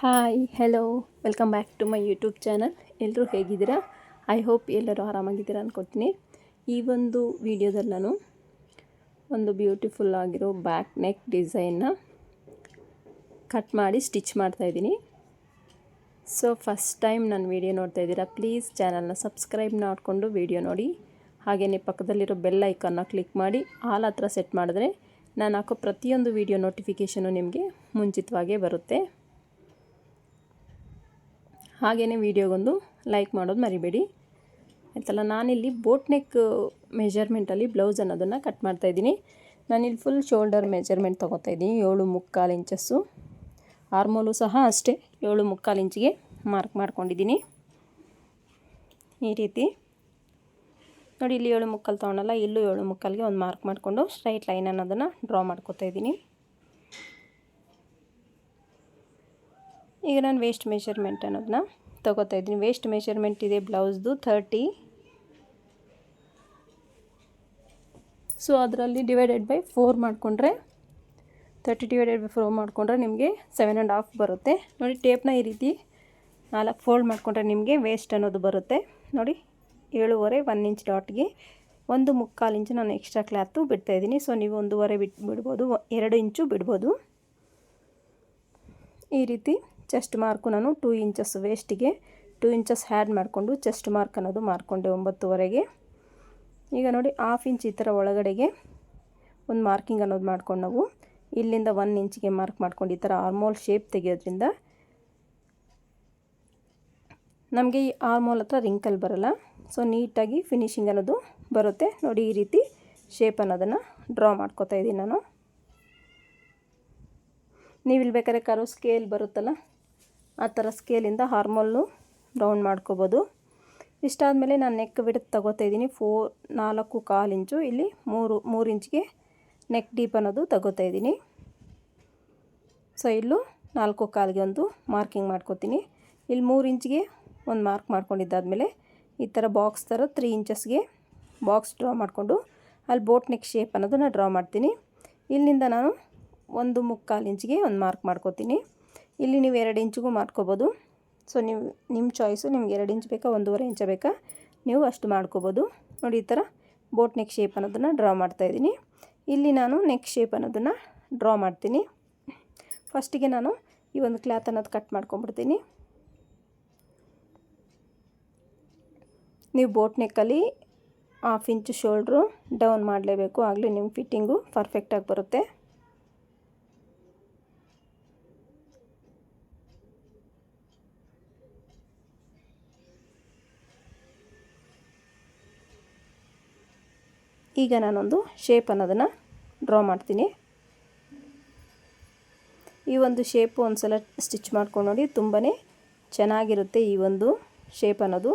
Hi hello welcome back to my YouTube channel ಎಲ್ಲರೂ ಹೇಗಿದ್ದೀರಾ? I hope ಎಲ್ಲರೂ ಆರಾಮಾಗಿದ್ದೀರಾ ಅಂದ್ಕೊತೀನಿ ಈ ಒಂದು ವಿಡಿಯೋದಲ್ಲಿ ನಾನು ಒಂದು ಬ್ಯೂಟಿಫುಲ್ ಆಗಿರೋ ಬ್ಯಾಕ್ ನೆಕ್ ಡಿಸೈನ್ನ ಕಟ್ ಮಾಡಿ ಸ್ಟಿಚ್ ಮಾಡ್ತಾಯಿದ್ದೀನಿ ಸೊ ಫಸ್ಟ್ ಟೈಮ್ ನಾನು ವೀಡಿಯೋ ನೋಡ್ತಾ ಇದ್ದೀರಾ ಪ್ಲೀಸ್ ಚಾನಲ್ನ ಸಬ್ಸ್ಕ್ರೈಬ್ ಮಾಡಿಕೊಂಡು ವೀಡಿಯೋ ನೋಡಿ. ಹಾಗೆಯೇ ಪಕ್ಕದಲ್ಲಿರೋ ಬೆಲ್ ಐಕನ್ನ ಕ್ಲಿಕ್ ಮಾಡಿ ಆಲ್ ಹತ್ರ ಸೆಟ್ ಮಾಡಿದ್ರೆ ನಾನು ಹಾಕೋ ಪ್ರತಿಯೊಂದು ವೀಡಿಯೋ ನೋಟಿಫಿಕೇಷನು ನಿಮಗೆ ಮುಂಚಿತವಾಗೇ ಬರುತ್ತೆ. ಹಾಗೆಯೇ ವೀಡಿಯೋಗೊಂದು ಲೈಕ್ ಮಾಡೋದು ಮರಿಬೇಡಿ. ಆಯ್ತಲ್ಲ, ನಾನಿಲ್ಲಿ ಬೋಟ್ ನೆಕ್ ಮೆಜರ್ಮೆಂಟಲ್ಲಿ ಬ್ಲೌಸ್ ಅನ್ನೋದನ್ನು ಕಟ್ ಮಾಡ್ತಾಯಿದ್ದೀನಿ ನಾನಿಲ್ಲಿ ಫುಲ್ ಶೋಲ್ಡರ್ ಮೆಜರ್ಮೆಂಟ್ ತೊಗೋತಾ ಇದ್ದೀನಿ, ಏಳು ಮುಕ್ಕಾಲು ಇಂಚಸ್ಸು. ಆರ್ಮೋಲು ಸಹ ಅಷ್ಟೇ, ಏಳು ಮುಕ್ಕಾಲು ಇಂಚಿಗೆ ಮಾರ್ಕ್ ಮಾಡ್ಕೊಂಡಿದ್ದೀನಿ. ಈ ರೀತಿ. ನೋಡಿ, ಇಲ್ಲಿ ಏಳು ಮುಕ್ಕಾಲು ತೊಗೊಳಲ್ಲ ಇಲ್ಲೂ ಏಳು ಮುಕ್ಕಾಲಿಗೆ ಒಂದು ಮಾರ್ಕ್ ಮಾಡಿಕೊಂಡು ಸ್ಟ್ರೈಟ್ ಲೈನ್ ಅನ್ನೋದನ್ನು ಡ್ರಾ ಮಾಡ್ಕೋತಾ ಇದ್ದೀನಿ. ಈಗ ನಾನು ವೇಸ್ಟ್ ಮೆಷರ್ಮೆಂಟ್ ಅನ್ನೋದನ್ನ ತೊಗೋತಾ ಇದ್ದೀನಿ. ವೇಸ್ಟ್ ಮೆಷರ್ಮೆಂಟ್ ಇದೆ ಬ್ಲೌಸ್ದು ಥರ್ಟಿ ಸೊ ಅದರಲ್ಲಿ ಡಿವೈಡೆಡ್ ಬೈ ಫೋರ್ ಮಾಡಿಕೊಂಡ್ರೆ ತರ್ಟಿ ಡಿವೈಡೆಡ್ ಬೈ ಫೋರ್ ಮಾಡಿಕೊಂಡ್ರೆ ನಿಮಗೆ ಸೆವೆನ್ ಆ್ಯಂಡ್ ಹಾಫ್ ಬರುತ್ತೆ. ನೋಡಿ ಟೇಪ್ನ ಈ ರೀತಿ ನಾಲ್ಕು ಫೋಲ್ಡ್ ಮಾಡಿಕೊಂಡ್ರೆ ನಿಮಗೆ ವೇಸ್ಟ್ ಅನ್ನೋದು ಬರುತ್ತೆ. ನೋಡಿ, ಏಳುವರೆ ಒನ್ ಇಂಚ್ ಡಾಟ್ಗೆ ಒಂದು ಮುಕ್ಕಾಲು ಇಂಚು ನಾನು ಎಕ್ಸ್ಟ್ರಾ ಕ್ಲಾತು ಬಿಡ್ತಾಯಿದ್ದೀನಿ ಸೊ ನೀವು ಒಂದೂವರೆ ಬಿಟ್ಟು ಬಿಡ್ಬೋದು, ಎರಡು ಇಂಚು ಬಿಡ್ಬೋದು. ಈ ರೀತಿ ಚೆಸ್ಟ್ ಮಾರ್ಕು ನಾನು ಟೂ ಇಂಚಸ್ ವೇಸ್ಟಿಗೆ ಟೂ ಇಂಚಸ್ ಹ್ಯಾಡ್ ಮಾಡಿಕೊಂಡು ಚೆಸ್ಟ್ ಮಾರ್ಕ್ ಅನ್ನೋದು ಮಾರ್ಕೊಂಡೆ ಒಂಬತ್ತುವರೆಗೆ. ಈಗ ನೋಡಿ ಹಾಫ್ ಇಂಚ್ ಈ ಥರ ಒಳಗಡೆಗೆ ಒಂದು ಮಾರ್ಕಿಂಗ್ ಅನ್ನೋದು ಮಾಡ್ಕೊಂಡು ನಾವು. ಇಲ್ಲಿಂದ ಒನ್ ಇಂಚಿಗೆ ಮಾರ್ಕ್ ಮಾಡ್ಕೊಂಡು ಈ ಥರ ಆರ್ಮೋಲ್ ಶೇಪ್ ತೆಗೆಯೋದ್ರಿಂದ ನಮಗೆ ಈ ಆರ್ಮೋಲ್ ಹತ್ರ ರಿಂಕಲ್ ಬರಲ್ಲ. ಸೊ ನೀಟಾಗಿ ಫಿನಿಶಿಂಗ್ ಅನ್ನೋದು ಬರುತ್ತೆ. ನೋಡಿ ಈ ರೀತಿ ಶೇಪ್ ಅನ್ನೋದನ್ನು ಡ್ರಾ ಮಾಡ್ಕೋತಾ ಇದ್ದೀನಿ ನಾನು. ನೀವು ಇಲ್ಲಿ ಬೇಕಾದ್ರೆ ಕರು ಸ್ಕೇಲ್ ಬರುತ್ತಲ್ಲ? ಆ ಥರ ಸ್ಕೇಲಿಂದ ಹಾರ್ಮೋಲ್ನು ರೌಂಡ್ ಮಾಡ್ಕೋಬೋದು. ಇಷ್ಟಾದಮೇಲೆ ನಾನು ನೆಕ್ ಬಿಡತ್ ತಗೋತಾ ಇದ್ದೀನಿ. ಫೋರ್ ನಾಲ್ಕು ಕಾಲು ಇಂಚು, ಇಲ್ಲಿ ಮೂರು ಮೂರು ಇಂಚ್ಗೆ ನೆಕ್ ಡೀಪ್ ಅನ್ನೋದು ತಗೋತಾ ಇದ್ದೀನಿ. ಸೊ ಇಲ್ಲೂ ನಾಲ್ಕು ಕಾಲಿಗೆ ಒಂದು ಮಾರ್ಕಿಂಗ್ ಮಾಡ್ಕೋತೀನಿ. ಇಲ್ಲಿ ಮೂರು ಇಂಚ್ಗೆ ಒಂದು ಮಾರ್ಕ್ ಮಾಡ್ಕೊಂಡಿದ್ದಾದಮೇಲೆ ಈ ಥರ ಬಾಕ್ಸ್ ಥರ ತ್ರೀ ಇಂಚಸ್ಗೆ ಬಾಕ್ಸ್ ಡ್ರಾ ಮಾಡಿಕೊಂಡು ಅಲ್ಲಿ ಬೋಟ್ ನೆಕ್ ಶೇಪ್ ಅನ್ನೋದನ್ನು ಡ್ರಾ ಮಾಡ್ತೀನಿ. ಇಲ್ಲಿಂದ ನಾನು ಒಂದು ಮುಕ್ಕಾಲು ಇಂಚ್ಗೆ ಒಂದು ಮಾರ್ಕ್ ಮಾಡ್ಕೋತೀನಿ. ಇಲ್ಲಿ ನೀವು ಎರಡು ಇಂಚಿಗೂ ಮಾಡ್ಕೋಬೋದು. ಸೊ ನೀವು, ನಿಮ್ಮ ಚಾಯ್ಸು ನಿಮ್ಗೆ ಎರಡು ಇಂಚ್ ಬೇಕಾ, ಒಂದೂವರೆ ಇಂಚ ಬೇಕಾ, ನೀವು ಅಷ್ಟು ಮಾಡ್ಕೋಬೋದು. ನೋಡಿ, ಈ ಥರ ಬೋಟ್ ನೆಕ್ ಶೇಪ್ ಅನ್ನೋದನ್ನು ಡ್ರಾ ಮಾಡ್ತಾಯಿದ್ದೀನಿ ಇಲ್ಲಿ ನಾನು ನೆಕ್ ಶೇಪ್ ಅನ್ನೋದನ್ನು ಡ್ರಾ ಮಾಡ್ತೀನಿ. ಫಸ್ಟಿಗೆ ನಾನು ಈ ಒಂದು ಕ್ಲಾತ್ ಅನ್ನೋದು ಕಟ್ ಮಾಡ್ಕೊಂಬಿಡ್ತೀನಿ ನೀವು ಬೋಟ್ ನೆಕ್ಕಲ್ಲಿ ಹಾಫ್ ಇಂಚು ಶೋಲ್ಡ್ರು ಡೌನ್ ಮಾಡಲೇಬೇಕು. ಆಗಲಿ ನಿಮ್ಮ ಫಿಟ್ಟಿಂಗು ಪರ್ಫೆಕ್ಟಾಗಿ ಬರುತ್ತೆ. ಈಗ ನಾನೊಂದು ಶೇಪ್ ಅನ್ನೋದನ್ನು ಡ್ರಾ ಮಾಡ್ತೀನಿ. ಈ ಒಂದು ಶೇಪು ಒಂದು ಸಲ ಸ್ಟಿಚ್ ಮಾಡ್ಕೊಂಡು ನೋಡಿ ತುಂಬಾ ಚೆನ್ನಾಗಿರುತ್ತೆ ಈ ಒಂದು ಶೇಪ್ ಅನ್ನೋದು.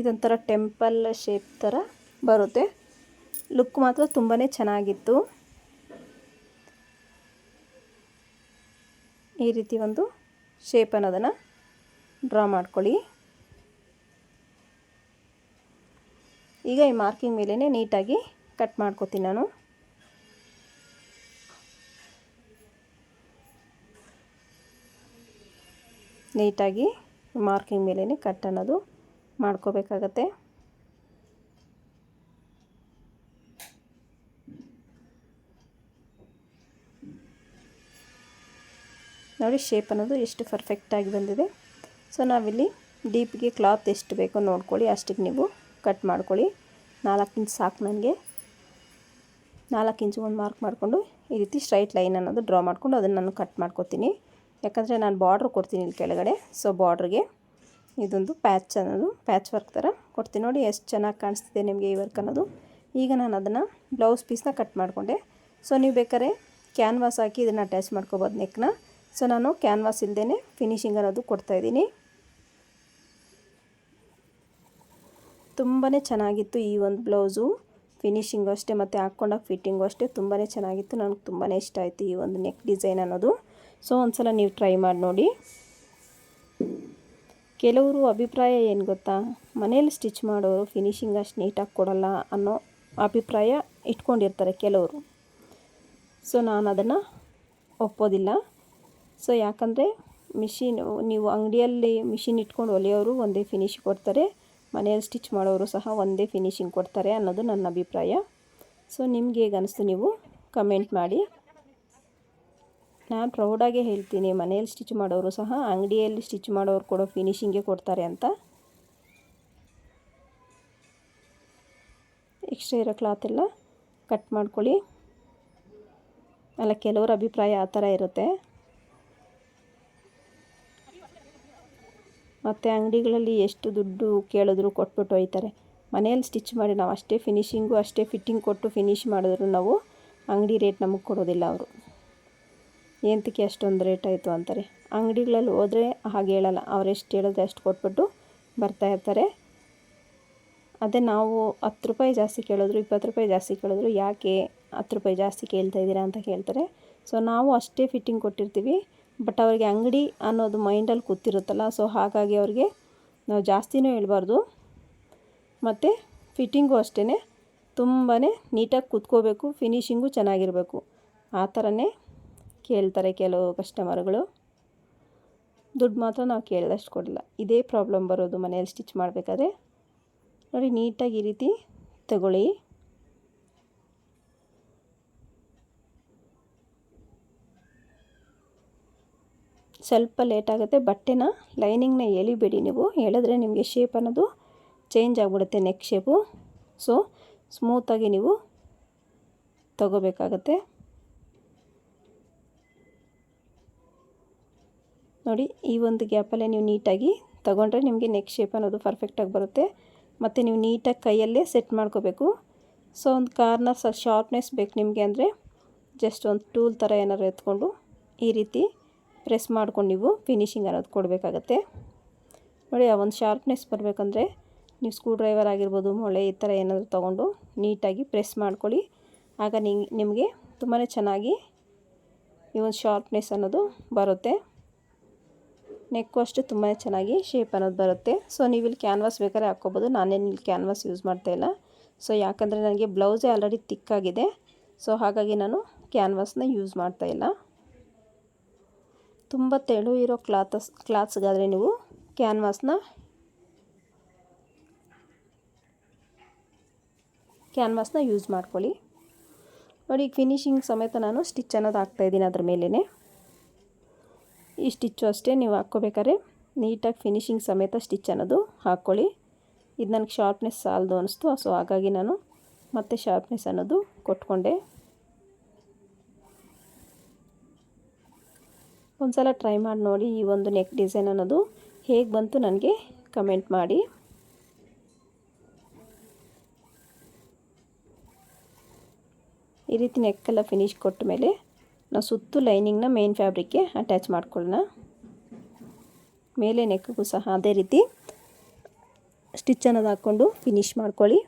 ಇದೊಂಥರ ಟೆಂಪಲ್ ಶೇಪ್ ಥರ ಬರುತ್ತೆ. ಲುಕ್ ಮಾತ್ರ ತುಂಬಾ ಚೆನ್ನಾಗಿತ್ತು. ಈ ರೀತಿ ಒಂದು ಶೇಪ್ ಅನ್ನೋದನ್ನು ಡ್ರಾ ಮಾಡ್ಕೊಳ್ಳಿ. ಈಗ ಈ ಮಾರ್ಕಿಂಗ್ ಮೇಲೇ ನೀಟಾಗಿ ಕಟ್ ಮಾಡ್ಕೋತೀನಿ ನಾನು. ನೀಟಾಗಿ ಮಾರ್ಕಿಂಗ್ ಮೇಲೇ ಕಟ್ ಅನ್ನೋದು ಮಾಡ್ಕೋಬೇಕಾಗತ್ತೆ. ನೋಡಿ ಶೇಪ್ ಅನ್ನೋದು ಎಷ್ಟು ಪರ್ಫೆಕ್ಟಾಗಿ ಬಂದಿದೆ. ಸೊ ನಾವಿಲ್ಲಿ ಡೀಪ್ಗೆ ಕ್ಲಾತ್ ಎಷ್ಟು ಬೇಕೋ ನೋಡ್ಕೊಳ್ಳಿ, ಅಷ್ಟಿಗೆ ನೀವು ಕಟ್ ಮಾಡ್ಕೊಳ್ಳಿ. ನಾಲ್ಕು ಇಂಚ್ ಸಾಕು ನನಗೆ. ನಾಲ್ಕು ಇಂಚು ಒಂದು ಮಾರ್ಕ್ ಮಾಡಿಕೊಂಡು ಈ ರೀತಿ ಸ್ಟ್ರೈಟ್ ಲೈನ್ ಅನ್ನೋದು ಡ್ರಾ ಮಾಡಿಕೊಂಡು ಅದನ್ನು ನಾನು ಕಟ್ ಮಾಡ್ಕೊತೀನಿ. ಯಾಕಂದರೆ ನಾನು ಬಾರ್ಡ್ರ್ ಕೊಡ್ತೀನಿ ಇಲ್ಲಿ ಕೆಳಗಡೆ. ಸೊ ಬಾರ್ಡ್ರಿಗೆ ಇದೊಂದು ಪ್ಯಾಚ್ ಅನ್ನೋದು, ಪ್ಯಾಚ್ ವರ್ಕ್ ಥರ ಕೊಡ್ತೀನಿ. ನೋಡಿ ಎಷ್ಟು ಚೆನ್ನಾಗಿ ಕಾಣಿಸ್ತಿದೆ ನಿಮಗೆ ಈ ವರ್ಕ್ ಅನ್ನೋದು. ಈಗ ನಾನು ಅದನ್ನು ಬ್ಲೌಸ್ ಪೀಸ್ನ ಕಟ್ ಮಾಡಿಕೊಂಡೆ. ಸೊ ನೀವು ಬೇಕಾದ್ರೆ ಕ್ಯಾನ್ವಾಸ್ ಹಾಕಿ ಇದನ್ನು ಅಟ್ಯಾಚ್ ಮಾಡ್ಕೋಬೋದು ನೆಕ್ನ. ಸೊ ನಾನು ಕ್ಯಾನ್ವಾಸ್ ಇಲ್ಲದೇ ಫಿನಿಶಿಂಗ್ ಅನ್ನೋದು ಕೊಡ್ತಾಯಿದ್ದೀನಿ ತುಂಬಾ ಚೆನ್ನಾಗಿತ್ತು ಈ ಒಂದು ಬ್ಲೌಸು. ಫಿನಿಶಿಂಗು ಅಷ್ಟೇ ಮತ್ತು ಹಾಕ್ಕೊಂಡಾಗ ಫಿಟ್ಟಿಂಗು ಅಷ್ಟೇ ತುಂಬಾ ಚೆನ್ನಾಗಿತ್ತು. ನನಗೆ ತುಂಬಾ ಇಷ್ಟ ಆಯಿತು ಈ ಒಂದು ನೆಕ್ ಡಿಸೈನ್ ಅನ್ನೋದು. ಸೊ ಒಂದು ಸಲ ನೀವು ಟ್ರೈ ಮಾಡಿ ನೋಡಿ. ಕೆಲವರು ಅಭಿಪ್ರಾಯ ಏನು ಗೊತ್ತಾ? ಮನೇಲಿ ಸ್ಟಿಚ್ ಮಾಡೋರು ಫಿನಿಶಿಂಗ್ ಅಷ್ಟು ನೀಟಾಗಿ ಕೊಡಲ್ಲ ಅನ್ನೋ ಅಭಿಪ್ರಾಯ ಇಟ್ಕೊಂಡಿರ್ತಾರೆ ಕೆಲವರು. ಸೊ, ನಾನು ಅದನ್ನು ಒಪ್ಪೋದಿಲ್ಲ. ಸೊ, ಯಾಕಂದರೆ ಮಿಷಿನ್ ನೀವು ಅಂಗಡಿಯಲ್ಲಿ ಮಿಷಿನ್ ಇಟ್ಕೊಂಡು ಹೊಲಿಯೋರು ಒಂದೇ ಫಿನಿಶ್ ಕೊಡ್ತಾರೆ. ಮನೆಯಲ್ಲಿ ಸ್ಟಿಚ್ ಮಾಡೋರು ಸಹ ಒಂದೇ ಫಿನಿಶಿಂಗ್ ಕೊಡ್ತಾರೆ ಅನ್ನೋದು ನನ್ನ ಅಭಿಪ್ರಾಯ. ಸೊ ನಿಮ್ಗೆ ಹೇಗೆ ಅನಿಸ್ತು ನೀವು? ಕಮೆಂಟ್ ಮಾಡಿ. ನಾನು ಪ್ರೌಡಾಗೆ ಹೇಳ್ತೀನಿ, ಮನೆಯಲ್ಲಿ ಸ್ಟಿಚ್ ಮಾಡೋರು ಸಹ ಅಂಗಡಿಯಲ್ಲಿ ಸ್ಟಿಚ್ ಮಾಡೋರು ಕೊಡೋ ಫಿನಿಶಿಂಗೇ ಕೊಡ್ತಾರೆ ಅಂತ. ಎಕ್ಸ್ಟ್ರಾ ಇರೋ ಕ್ಲಾತ್ ಎಲ್ಲ ಕಟ್ ಮಾಡ್ಕೊಳ್ಳಿ. ಅಲ್ಲ, ಕೆಲವರ ಅಭಿಪ್ರಾಯ ಆ ಥರ ಇರುತ್ತೆ. ಮತ್ತು ಅಂಗಡಿಗಳಲ್ಲಿ ಎಷ್ಟು ದುಡ್ಡು ಕೇಳಿದ್ರು ಕೊಟ್ಬಿಟ್ಟು ಹೋಯ್ತಾರೆ ಮನೆಯಲ್ಲಿ ಸ್ಟಿಚ್ ಮಾಡಿ ನಾವು ಅಷ್ಟೇ ಫಿನಿಷಿಂಗು ಅಷ್ಟೇ ಫಿಟ್ಟಿಂಗ್ ಕೊಟ್ಟು ಫಿನಿಶ್ ಮಾಡಿದ್ರು ನಾವು ಅಂಗಡಿ ರೇಟ್ ನಮಗೆ ಕೊಡೋದಿಲ್ಲ ಅವರು. ಎಂತಕ್ಕೆ ಅಷ್ಟೊಂದು ರೇಟ್ ಆಯಿತು ಅಂತಾರೆ. ಅಂಗಡಿಗಳಲ್ಲಿ ಹೋದರೆ ಹಾಗೆ ಹೇಳಲ್ಲ, ಅವ್ರು ಎಷ್ಟು ಹೇಳಿದ್ರೆ ಅಷ್ಟು ಕೊಟ್ಬಿಟ್ಟು ಬರ್ತಾ ಇರ್ತಾರೆ. ಅದೇ ನಾವು ಹತ್ತು ರೂಪಾಯಿ ಜಾಸ್ತಿ ಕೇಳಿದ್ರು, ಇಪ್ಪತ್ತು ರೂಪಾಯಿ ಜಾಸ್ತಿ ಕೇಳಿದ್ರು, ಯಾಕೆ ಹತ್ತು ರೂಪಾಯಿ ಜಾಸ್ತಿ ಕೇಳ್ತಾ ಇದ್ದೀರಾ ಅಂತ ಕೇಳ್ತಾರೆ. ಸೊ ನಾವು ಅಷ್ಟೇ ಫಿಟ್ಟಿಂಗ್ ಕೊಟ್ಟಿರ್ತೀವಿ. ಬಟ್ ಅವರಿಗೆ ಅಂಗಡಿ ಅನ್ನೋದು ಮೈಂಡಲ್ಲಿ ಕೂತಿರುತ್ತಲ್ಲ ಸೊ ಹಾಗಾಗಿ ಅವ್ರಿಗೆ ನಾವು ಜಾಸ್ತಿನೂ ಹೇಳ್ಬಾರ್ದು. ಮತ್ತು ಫಿಟ್ಟಿಂಗು ಅಷ್ಟೇ ತುಂಬಾ ನೀಟಾಗಿ ಕೂತ್ಕೋಬೇಕು ಫಿನಿಷಿಂಗು ಚೆನ್ನಾಗಿರಬೇಕು. ಆ ಥರನೇ ಕೇಳ್ತಾರೆ ಕೆಲವು ಕಸ್ಟಮರ್ಗಳು ದುಡ್ಡು ಮಾತ್ರ ನಾವು ಕೇಳಿದಷ್ಟು ಕೊಡಲ್ಲ. ಇದೇ ಪ್ರಾಬ್ಲಮ್ ಬರೋದು ಮನೆಯಲ್ಲಿ ಸ್ಟಿಚ್ ಮಾಡಬೇಕಾದ್ರೆ. ನೋಡಿ, ನೀಟಾಗಿ ಈ ರೀತಿ ತಗೊಳ್ಳಿ. ಸ್ವಲ್ಪ ಲೇಟ್ ಆಗುತ್ತೆ. ಬಟ್ಟೆನ ಲೈನಿಂಗ್ನ ಎಳಿಬೇಡಿ ನೀವು. ಎಳೆದ್ರೆ ನಿಮಗೆ ಶೇಪ್ ಅನ್ನೋದು ಚೇಂಜ್ ಆಗಿಬಿಡುತ್ತೆ ನೆಕ್ ಶೇಪು ಸೊ ಸ್ಮೂತಾಗಿ ನೀವು ತಗೋಬೇಕಾಗತ್ತೆ. ನೋಡಿ, ಈ ಒಂದು ಗ್ಯಾಪಲ್ಲೇ ನೀವು ನೀಟಾಗಿ ತಗೊಂಡ್ರೆ ನಿಮಗೆ ನೆಕ್ ಶೇಪ್ ಅನ್ನೋದು ಪರ್ಫೆಕ್ಟಾಗಿ ಬರುತ್ತೆ. ಮತ್ತು ನೀವು ನೀಟಾಗಿ ಕೈಯಲ್ಲೇ ಸೆಟ್ ಮಾಡ್ಕೋಬೇಕು. ಸೊ ಒಂದು ಕಾರ್ನರ್ ಶಾರ್ಪ್ನೆಸ್ ಬೇಕು ನಿಮಗೆ ಅಂದರೆ ಜಸ್ಟ್ ಒಂದು ಟೂಲ್ ಥರ ಏನಾದ್ರು ಎತ್ಕೊಂಡು ಈ ರೀತಿ ಪ್ರೆಸ್ ಮಾಡ್ಕೊಂಡು ನೀವು ಫಿನಿಶಿಂಗ್ ಅನ್ನೋದು ಕೊಡಬೇಕಾಗತ್ತೆ. ನೋಡಿ, ಆ ಒಂದು ಶಾರ್ಪ್ನೆಸ್ ಬರಬೇಕಂದ್ರೆ ನೀವು ಸ್ಕ್ರೂ ಡ್ರೈವರ್ ಆಗಿರ್ಬೋದು, ಮೊಳೆ ಈ ಥರ ಏನಾದರೂ ತೊಗೊಂಡು ನೀಟಾಗಿ ಪ್ರೆಸ್ ಮಾಡ್ಕೊಳ್ಳಿ. ಆಗ ನಿಮಗೆ ತುಂಬಾ ಚೆನ್ನಾಗಿ ಈ ಒಂದು ಶಾರ್ಪ್ನೆಸ್ ಅನ್ನೋದು ಬರುತ್ತೆ. ನೆಕ್ಕು ಅಷ್ಟು ತುಂಬಾ ಚೆನ್ನಾಗಿ ಶೇಪ್ ಅನ್ನೋದು ಬರುತ್ತೆ. ಸೊ ನೀವು ಇಲ್ಲಿ ಕ್ಯಾನ್ವಾಸ್ ಬೇಕಾದ್ರೆ ಹಾಕ್ಕೋಬೋದು. ನಾನೇನು ಇಲ್ಲಿ ಕ್ಯಾನ್ವಾಸ್ ಯೂಸ್ ಮಾಡ್ತಾಯಿಲ್ಲ ಸೊ ಯಾಕಂದರೆ ನನಗೆ ಬ್ಲೌಸೇ ಆಲ್ರೆಡಿ ತಿಕ್ಕಾಗಿದೆ ಸೊ ಹಾಗಾಗಿ ನಾನು ಕ್ಯಾನ್ವಾಸ್ನ ಯೂಸ್ ಮಾಡ್ತಾಯಿಲ್ಲ ತುಂಬ ತೆಳು ಇರೋ ಕ್ಲಾತಸ್, ಕ್ಲಾತ್ಸ್ಗಾದರೆ ನೀವು ಕ್ಯಾನ್ವಾಸ್ನ ಕ್ಯಾನ್ವಾಸ್ನ ಯೂಸ್ ಮಾಡ್ಕೊಳ್ಳಿ. ನೋಡಿ, ಫಿನಿಶಿಂಗ್ ಸಮೇತ ನಾನು ಸ್ಟಿಚ್ ಅನ್ನೋದು ಹಾಕ್ತಾಯಿದ್ದೀನಿ ಅದ್ರ ಮೇಲೇ ಈ ಸ್ಟಿಚ್ಚು ಅಷ್ಟೇ ನೀವು ಹಾಕ್ಕೋಬೇಕಾದ್ರೆ ನೀಟಾಗಿ ಫಿನಿಶಿಂಗ್ ಸಮೇತ ಸ್ಟಿಚ್ ಅನ್ನೋದು ಹಾಕ್ಕೊಳ್ಳಿ. ಇದು ನನಗೆ ಶಾರ್ಪ್ನೆಸ್ ಸಾಲದು ಅನ್ನಿಸ್ತು, ಸೊ ಹಾಗಾಗಿ ನಾನು ಮತ್ತೆ ಶಾರ್ಪ್ನೆಸ್ ಅನ್ನೋದು ಕೊಟ್ಕೊಂಡೆ. ಒಂದು ಸಲ ಟ್ರೈ ಮಾಡಿ ನೋಡಿ ಈ ಒಂದು ನೆಕ್ ಡಿಸೈನ್ ಅನ್ನೋದು ಹೇಗೆ ಬಂತು ನನಗೆ ಕಮೆಂಟ್ ಮಾಡಿ. ಈ ರೀತಿ ನೆಕ್ಕೆಲ್ಲ ಫಿನಿಶ್ ಕೊಟ್ಟ ಮೇಲೆ ನಾವು ಸುತ್ತು ಲೈನಿಂಗ್ನ ಮೇನ್ ಫ್ಯಾಬ್ರಿಕ್ಗೆ ಅಟ್ಯಾಚ್ ಮಾಡ್ಕೊಳ್ಳೋಣ. ಮೇಲೆ ನೆಕ್ಕಿಗೂ ಸಹ ಅದೇ ರೀತಿ ಸ್ಟಿಚ್ ಅನ್ನೋದು ಹಾಕ್ಕೊಂಡು ಫಿನಿಶ್ ಮಾಡ್ಕೊಳ್ಳಿ.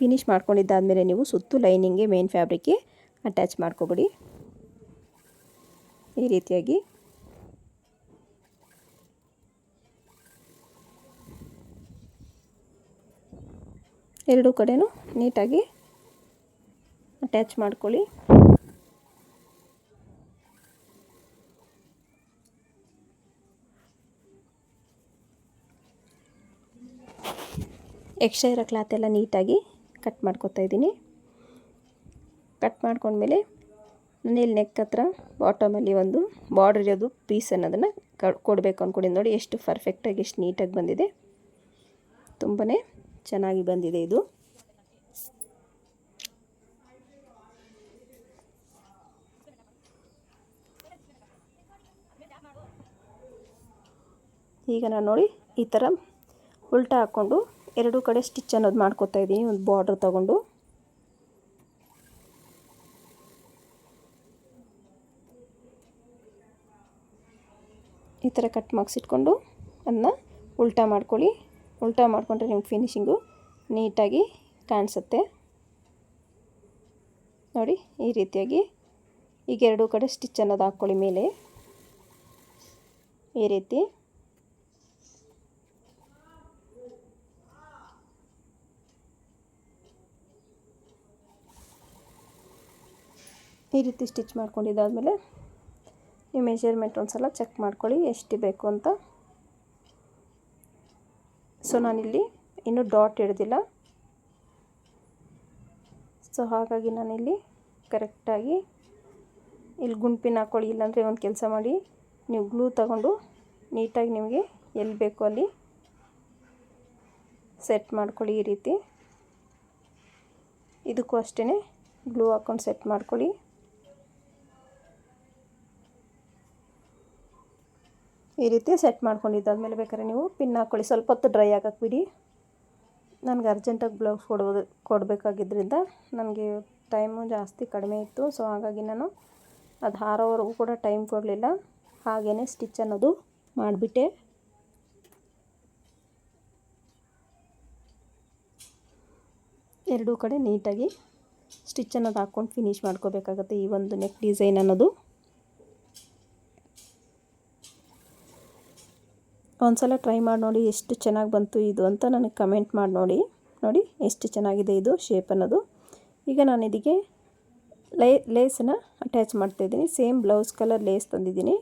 ಫಿನಿಶ್ ಮಾಡ್ಕೊಂಡಿದ್ದಾದಮೇಲೆ ನೀವು ಸುತ್ತು ಲೈನಿಂಗ್ಗೆ ಮೇನ್ ಫ್ಯಾಬ್ರಿಕ್ಗೆ ಅಟ್ಯಾಚ್ ಮಾಡ್ಕೊಬಿಡಿ. ಈ ರೀತಿಯಾಗಿ ಎರಡೂ ಕಡೆಯೂ ನೀಟಾಗಿ ಅಟ್ಯಾಚ್ ಮಾಡ್ಕೊಳ್ಳಿ. ಎಕ್ಸ್ಟ್ರಾ ಇರೋ ಕ್ಲಾತ್ ಎಲ್ಲ ನೀಟಾಗಿ ಕಟ್ ಮಾಡ್ಕೊತಾ ಇದ್ದೀನಿ. ಕಟ್ ಮಾಡ್ಕೊಂಡ್ಮೇಲೆ ನಾನು ಇಲ್ಲಿ ನೆಕ್ ಹತ್ರ ಬಾಟಮಲ್ಲಿ ಒಂದು ಬಾರ್ಡರ್ ಇರೋದು ಪೀಸ್ ಅನ್ನೋದನ್ನು ಕೊಡಬೇಕು ಅಂದ್ಕೊಂಡಿದ್ದು ನೋಡಿ ಎಷ್ಟು ಪರ್ಫೆಕ್ಟಾಗಿ ಎಷ್ಟು ನೀಟಾಗಿ ಬಂದಿದೆ. ತುಂಬಾ ಚೆನ್ನಾಗಿ ಬಂದಿದೆ ಇದು. ಈಗ ನಾನು ನೋಡಿ ಈ ಥರ ಉಲ್ಟಾ ಹಾಕ್ಕೊಂಡು ಎರಡೂ ಕಡೆ ಸ್ಟಿಚ್ ಅನ್ನೋದು ಮಾಡ್ಕೋತಾ ಇದ್ದೀನಿ, ಒಂದು ಬಾರ್ಡ್ರ್ ತಗೊಂಡು. ಈ ಥರ ಕಟ್ ಇಟ್ಕೊಂಡು ಅದನ್ನ ಉಲ್ಟಾ ಮಾಡ್ಕೊಳ್ಳಿ. ಉಲ್ಟಾ ಮಾಡಿಕೊಂಡ್ರೆ ನಿಮ್ಗೆ ಫಿನಿಶಿಂಗು ನೀಟಾಗಿ ಕಾಣಿಸುತ್ತೆ. ನೋಡಿ, ಈ ರೀತಿಯಾಗಿ ಈಗ ಎರಡೂ ಕಡೆ ಸ್ಟಿಚ್ ಅನ್ನೋದು ಹಾಕ್ಕೊಳ್ಳಿ ಮೇಲೆ. ಈ ರೀತಿ. ಈ ರೀತಿ ಸ್ಟಿಚ್ ಮಾಡ್ಕೊಂಡಿದ್ದಾದಮೇಲೆ ನೀವು ಮೆಷರ್ಮೆಂಟ್ ಒಂದು ಸಲ ಚೆಕ್ ಮಾಡ್ಕೊಳ್ಳಿ, ಎಷ್ಟು ಬೇಕು ಅಂತ. ಸೊ ನಾನಿಲ್ಲಿ ಇನ್ನೂ ಡಾಟ್ ಹಿಡ್ದಿಲ್ಲ ಸೊ ಹಾಗಾಗಿ ನಾನಿಲ್ಲಿ ಕರೆಕ್ಟಾಗಿ ಇಲ್ಲಿ ಗುಂಪಿನ ಹಾಕ್ಕೊಳ್ಳಿ ಇಲ್ಲಾಂದರೆ ಒಂದು ಕೆಲಸ ಮಾಡಿ, ನೀವು ಗ್ಲೂ ತಗೊಂಡು ನೀಟಾಗಿ ನಿಮಗೆ ಎಲ್ಲಿ ಬೇಕು ಅಲ್ಲಿ ಸೆಟ್ ಮಾಡ್ಕೊಳ್ಳಿ ಈ ರೀತಿ. ಇದಕ್ಕೂ ಅಷ್ಟೇ ಗ್ಲೂ ಹಾಕ್ಕೊಂಡು ಸೆಟ್ ಮಾಡ್ಕೊಳ್ಳಿ. ಈ ರೀತಿ ಸೆಟ್ ಮಾಡ್ಕೊಂಡಿದ್ದಾದಮೇಲೆ ಬೇಕಾದ್ರೆ ನೀವು ಪಿನ್ ಹಾಕ್ಕೊಳ್ಳಿ ಸ್ವಲ್ಪ ಹೊತ್ತು ಡ್ರೈ ಆಗಕ್ಕೆ ಬಿಡಿ. ನನಗೆ ಅರ್ಜೆಂಟಾಗಿ ಬ್ಲೌಸ್ ಕೊಡ್ಬೋದು ಕೊಡಬೇಕಾಗಿದ್ದರಿಂದ ನನಗೆ ಟೈಮು ಜಾಸ್ತಿ ಕಡಿಮೆ ಇತ್ತು. ಸೊ ಹಾಗಾಗಿ ನಾನು ಅದು ಹಾರೋವರೆಗೂ ಕೂಡ ಟೈಮ್ ಕೊಡಲಿಲ್ಲ. ಹಾಗೇ ಸ್ಟಿಚ್ ಅನ್ನೋದು ಮಾಡಿಬಿಟ್ಟೆ. ಎರಡೂ ಕಡೆ ನೀಟಾಗಿ ಸ್ಟಿಚ್ ಅನ್ನೋದು ಹಾಕ್ಕೊಂಡು ಫಿನಿಷ್ ಮಾಡ್ಕೋಬೇಕಾಗತ್ತೆ ಈ ಒಂದು ನೆಕ್ ಡಿಸೈನ್ ಅನ್ನೋದು. ಒಂದ್ಸಲ ಟ್ರೈ ಮಾಡಿ ನೋಡಿ ಎಷ್ಟು ಚೆನ್ನಾಗಿ ಬಂತು ಇದು ಅಂತ ನನಗೆ ಕಮೆಂಟ್ ಮಾಡಿ ನೋಡಿ. ನೋಡಿ ಎಷ್ಟು ಚೆನ್ನಾಗಿದೆ ಇದು ಶೇಪ್ ಅನ್ನೋದು. ಈಗ ನಾನು ಇದಕ್ಕೆ ಲೇ ಲೇಸನ್ನ ಅಟ್ಯಾಚ್ ಮಾಡ್ತಾಯಿದ್ದೀನಿ ಸೇಮ್ ಬ್ಲೌಸ್ ಕಲರ್ ಲೇಸ್ ತಂದಿದ್ದೀನಿ.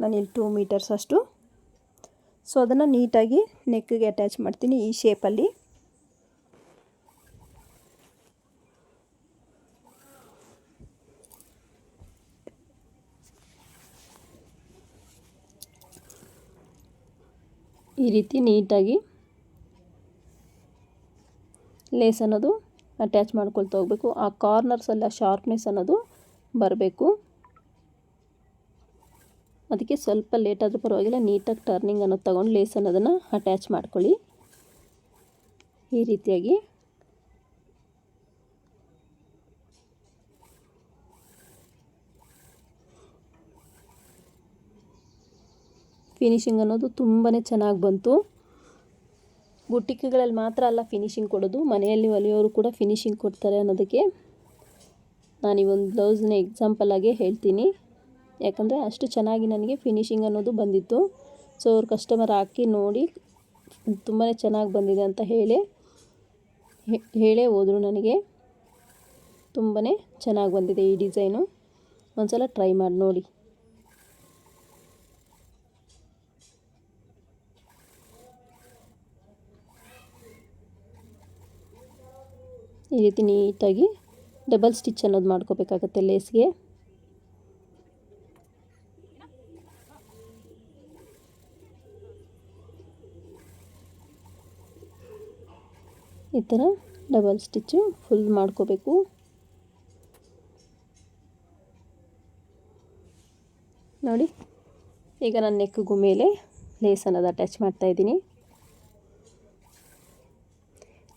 ನಾನು ಇಲ್ಲಿ ಟೂ ಮೀಟರ್ಸ್ ಅಷ್ಟು. ಸೊ ಅದನ್ನು ನೀಟಾಗಿ ನೆಕ್ಗೆ ಅಟ್ಯಾಚ್ ಮಾಡ್ತೀನಿ ಈ ಶೇಪಲ್ಲಿ ಈ ರೀತಿ ನೀಟಾಗಿ ಲೇಸ್ ಅನ್ನೋದು ಅಟ್ಯಾಚ್ ಮಾಡ್ಕೊಳ್ತಾ ಹೋಗಬೇಕು. ಆ ಕಾರ್ನರ್ಸಲ್ಲ ಶಾರ್ಪ್ನೆಸ್ ಅನ್ನೋದು ಬರಬೇಕು. ಅದಕ್ಕೆ ಸ್ವಲ್ಪ ಲೇಟ್ ಆದರೂ ಪರವಾಗಿಲ್ಲ, ನೀಟಾಗಿ ಟರ್ನಿಂಗ್ ಅನ್ನೋದು ತೊಗೊಂಡು ಲೇಸ್ ಅನ್ನೋದನ್ನು ಅಟ್ಯಾಚ್ ಮಾಡ್ಕೊಳ್ಳಿ. ಈ ರೀತಿಯಾಗಿ. ಫಿನಿಶಿಂಗ್ ಅನ್ನೋದು ತುಂಬಾ ಚೆನ್ನಾಗಿ ಬಂತು. ಬುಟ್ಟಿಕೆಗಳಲ್ಲಿ ಮಾತ್ರ ಅಲ್ಲ ಫಿನಿಶಿಂಗ್ ಕೊಡೋದು. ಮನೆಯಲ್ಲಿ ಹೊಲಿಯೋರು ಕೂಡ ಫಿನಿಶಿಂಗ್ ಕೊಡ್ತಾರೆ ಅನ್ನೋದಕ್ಕೆ ನಾನು ಈ ಒಂದು ಬ್ಲೌಸ್ನ ಎಕ್ಸಾಂಪಲಾಗೆ ಹೇಳ್ತೀನಿ. ಯಾಕಂದರೆ ಅಷ್ಟು ಚೆನ್ನಾಗಿ ನನಗೆ ಫಿನಿಶಿಂಗ್ ಅನ್ನೋದು ಬಂದಿತ್ತು. ಸೊ ಅವ್ರು ಕಸ್ಟಮರ್ ಹಾಕಿ ನೋಡಿ ತುಂಬಾ ಚೆನ್ನಾಗಿ ಬಂದಿದೆ ಅಂತ ಹೇಳಿ ಹೇಳೇ ಹೋದರು ನನಗೆ. ತುಂಬಾ ಚೆನ್ನಾಗಿ ಬಂದಿದೆ ಈ ಡಿಸೈನು. ಒಂದ್ಸಲ ಟ್ರೈ ಮಾಡಿ ನೋಡಿ. ಈ ರೀತಿ ನೀಟಾಗಿ ಡಬಲ್ ಸ್ಟಿಚ್ ಅನ್ನೋದು ಮಾಡ್ಕೋಬೇಕಾಗತ್ತೆ ಲೇಸ್ಗೆ. ಈ ಥರ ಡಬಲ್ ಸ್ಟಿಚ್ಚು ಫುಲ್ ಮಾಡ್ಕೋಬೇಕು. ನೋಡಿ, ಈಗ ನಾನು ನೆಕ್ಗೂ ಮೇಲೆ ಲೇಸ್ ಅನ್ನೋದು ಅಟ್ಯಾಚ್ ಮಾಡ್ತಾಯಿದ್ದೀನಿ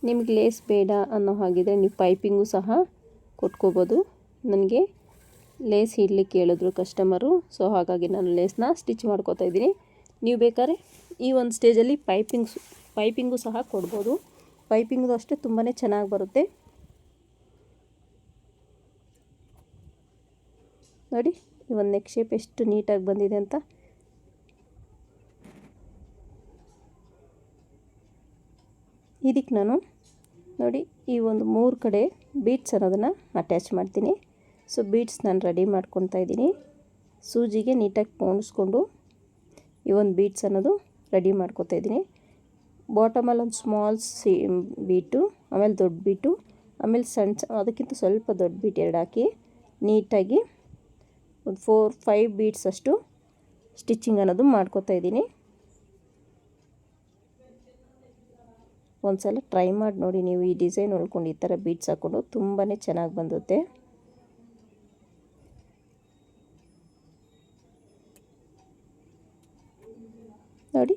ನಿಮಗೆ ಲೇಸ್ ಬೇಡ ಅನ್ನೋ ಹಾಗಿದ್ರೆ ನೀವು ಪೈಪಿಂಗು ಸಹ ಕೊಟ್ಕೋಬೋದು. ನನಗೆ ಲೇಸ್ ಇಡ್ಲಿಕ್ಕೆ ಹೇಳಿದ್ರು ಕಸ್ಟಮರು, ಸೊ ಹಾಗಾಗಿ ನಾನು ಲೇಸ್ನ ಸ್ಟಿಚ್ ಮಾಡ್ಕೋತಾ ಇದ್ದೀನಿ. ನೀವು ಬೇಕಾದ್ರೆ ಈ ಒಂದು ಸ್ಟೇಜಲ್ಲಿ ಪೈಪಿಂಗ್ಸ್, ಪೈಪಿಂಗು ಸಹ ಕೊಡ್ಬೋದು. ಪೈಪಿಂಗು ಅಷ್ಟೇ ತುಂಬಾ ಚೆನ್ನಾಗಿ ಬರುತ್ತೆ. ನೋಡಿ, ಈ ಒಂದು ನೆಕ್ ಶೇಪ್ ಎಷ್ಟು ನೀಟಾಗಿ ಬಂದಿದೆ ಅಂತ. ಇದಕ್ಕೆ ನಾನು ನೋಡಿ, ಈ ಒಂದು ಮೂರು ಕಡೆ ಬೀಟ್ಸ್ ಅನ್ನೋದನ್ನು ಅಟ್ಯಾಚ್ ಮಾಡ್ತೀನಿ. ಸೊ ಬೀಟ್ಸ್ ನಾನು ರೆಡಿ ಮಾಡ್ಕೊತಾ ಇದ್ದೀನಿ. ಸೂಜಿಗೆ ನೀಟಾಗಿ ಪೋಣಿಸ್ಕೊಂಡು ಈ ಒಂದು ಬೀಟ್ಸ್ ಅನ್ನೋದು ರೆಡಿ ಮಾಡ್ಕೊತಾ ಇದ್ದೀನಿ. ಬಾಟಮಲ್ಲಿ ಒಂದು ಸ್ಮಾಲ್ ಸಿ ಬೀಟು ಆಮೇಲೆ ದೊಡ್ಡ ಬೀಟು ಆಮೇಲೆ ಸಣ್ಣ ಅದಕ್ಕಿಂತ ಸ್ವಲ್ಪ ದೊಡ್ಡ ಬೀಟ್ ಎರಡು ಹಾಕಿ ನೀಟಾಗಿ ಒಂದು ಫೋರ್ ಫೈವ್ ಬೀಟ್ಸ್ ಅಷ್ಟು ಸ್ಟಿಚ್ಚಿಂಗ್ ಅನ್ನೋದು ಮಾಡ್ಕೊತಾ ಇದ್ದೀನಿ. ಒಂದು ಸಲ ಟ್ರೈ ಮಾಡಿ ನೋಡಿ ನೀವು ಈ ಡಿಸೈನ್ ಉಳ್ಕೊಂಡು ಈ ಥರ ಬೀಟ್ಸ್ ಹಾಕ್ಕೊಂಡು ತುಂಬಾ ಚೆನ್ನಾಗಿ ಬಂದುತ್ತೆ. ನೋಡಿ.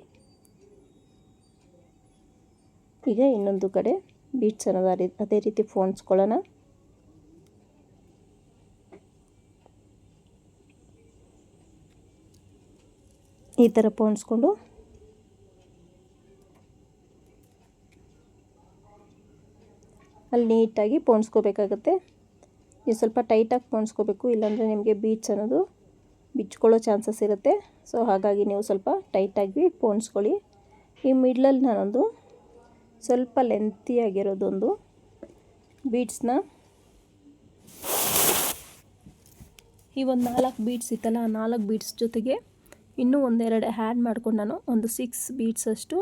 ಈಗ ಇನ್ನೊಂದು ಕಡೆ ಬೀಟ್ಸ್ ಅನ್ನೋದು ಅದೇ ರೀತಿ ಫೋನ್ಸ್ಕೊಳ್ಳೋಣ. ಈ ಥರ ಪೋಣಿಸ್ಕೊಂಡು ಅಲ್ಲಿ ನೀಟಾಗಿ ಪೋಣಿಸ್ಕೋಬೇಕಾಗತ್ತೆ. ನೀವು ಸ್ವಲ್ಪ ಟೈಟಾಗಿ ಪೋಣಿಸ್ಕೋಬೇಕು, ಇಲ್ಲಾಂದರೆ ನಿಮಗೆ ಬೀಟ್ಸ್ ಅನ್ನೋದು ಬಿಚ್ಕೊಳ್ಳೋ ಚಾನ್ಸಸ್ ಇರುತ್ತೆ. ಸೊ, ಹಾಗಾಗಿ ನೀವು ಸ್ವಲ್ಪ ಟೈಟಾಗಿ ಪೋಣಿಸ್ಕೊಳ್ಳಿ. ಈ ಮಿಡ್ಲಲ್ಲಿ ನಾನೊಂದು ಸ್ವಲ್ಪ ಲೆಂತಿಯಾಗಿರೋದೊಂದು ಬೀಟ್ಸ್ನ ಈ ಒಂದು ನಾಲ್ಕು ಬೀಡ್ಸ್ ಇತ್ತಲ್ಲ, ಆ ನಾಲ್ಕು ಬೀಡ್ಸ್ ಜೊತೆಗೆ ಇನ್ನೂ ಒಂದೆರಡು ಹ್ಯಾಡ್ ಮಾಡ್ಕೊಂಡು ನಾನು ಒಂದು ಸಿಕ್ಸ್ ಬೀಟ್ಸ್ ಅಷ್ಟು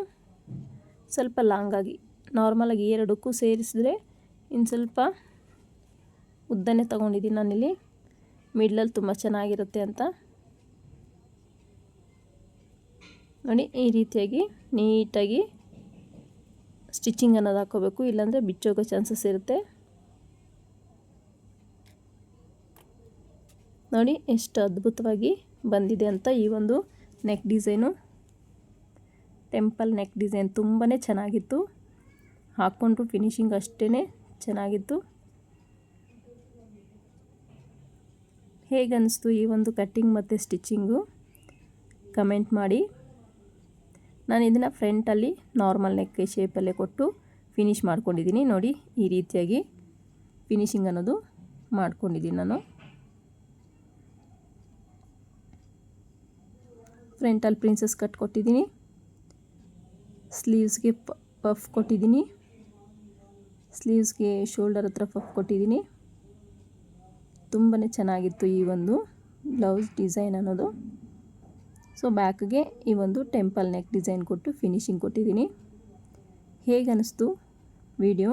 ಸ್ವಲ್ಪ ಲಾಂಗಾಗಿ ನಾರ್ಮಲಾಗಿ ಎರಡಕ್ಕೂ ಸೇರಿಸಿದ್ರೆ ಇನ್ನು ಸ್ವಲ್ಪ ಉದ್ದನೆ ತೊಗೊಂಡಿದ್ದೀನಿ ನಾನಿಲ್ಲಿ. ಮಿಡ್ಲಲ್ಲಿ ತುಂಬ ಚೆನ್ನಾಗಿರುತ್ತೆ ಅಂತ. ನೋಡಿ, ಈ ರೀತಿಯಾಗಿ ನೀಟಾಗಿ ಸ್ಟಿಚಿಂಗ್ ಅನ್ನೋದು ಹಾಕೋಬೇಕು ಇಲ್ಲಾಂದರೆ ಬಿಚ್ಚೋಗೋ ಚಾನ್ಸಸ್ ಇರುತ್ತೆ. ನೋಡಿ, ಎಷ್ಟು ಅದ್ಭುತವಾಗಿ ಬಂದಿದೆ ಅಂತ ಈ ಒಂದು neck design temple neck design ತುಂಬಾ ಚೆನ್ನಾಗಿತ್ತು. ಹಾಕ್ಕೊಂಡ್ರು ಫಿನಿಶಿಂಗ್ ಅಷ್ಟೇ ಚೆನ್ನಾಗಿತ್ತು. ಹೇಗನ್ನಿಸ್ತು ಈ ಒಂದು ಕಟ್ಟಿಂಗ್ ಮತ್ತು ಸ್ಟಿಚ್ಚಿಂಗು? ಕಮೆಂಟ್ ಮಾಡಿ. ನಾನು ಇದನ್ನು ಫ್ರಂಟಲ್ಲಿ ನಾರ್ಮಲ್ ನೆಕ್ ಶೇಪಲ್ಲೇ ಕೊಟ್ಟು ಫಿನಿಶ್ ಮಾಡ್ಕೊಂಡಿದ್ದೀನಿ ನೋಡಿ, ಈ ರೀತಿಯಾಗಿ ಫಿನಿಶಿಂಗ್ ಅನ್ನೋದು ಮಾಡ್ಕೊಂಡಿದ್ದೀನಿ ನಾನು. ಫ್ರಂಟಲ್ಲಿ ಪ್ರಿನ್ಸಸ್ ಕಟ್ ಕೊಟ್ಟಿದ್ದೀನಿ ಸ್ಲೀವ್ಸ್ಗೆ ಪಫ್ ಕೊಟ್ಟಿದ್ದೀನಿ ಸ್ಲೀವ್ಸ್ಗೆ ಶೋಲ್ಡರ್ ಹತ್ರ ಪಫ್ ಕೊಟ್ಟಿದ್ದೀನಿ. ತುಂಬಾ ಚೆನ್ನಾಗಿತ್ತು ಈ ಒಂದು ಬ್ಲೌಸ್ ಡಿಸೈನ್ ಅನ್ನೋದು. ಸೊ, ಬ್ಯಾಕ್ಗೆ ಈ ಒಂದು ಟೆಂಪಲ್ ನೆಕ್ ಡಿಸೈನ್ ಕೊಟ್ಟು ಫಿನಿಶಿಂಗ್ ಕೊಟ್ಟಿದ್ದೀನಿ. ಹೇಗೆ ಅನ್ನಿಸ್ತು ವಿಡಿಯೋ?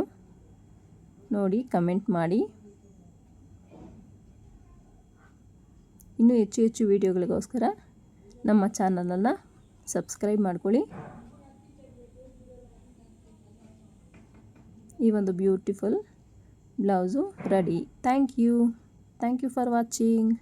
ನೋಡಿ, ಕಮೆಂಟ್ ಮಾಡಿ. ಇನ್ನೂ ಹೆಚ್ಚು ಹೆಚ್ಚು ವೀಡಿಯೋಗಳಿಗೋಸ್ಕರ ನಮ್ಮ ಚಾನಲನ್ನು ಸಬ್ಸ್ಕ್ರೈಬ್ ಮಾಡ್ಕೊಳ್ಳಿ. ಈ ಒಂದು beautiful blouse ready thank you thank you for watching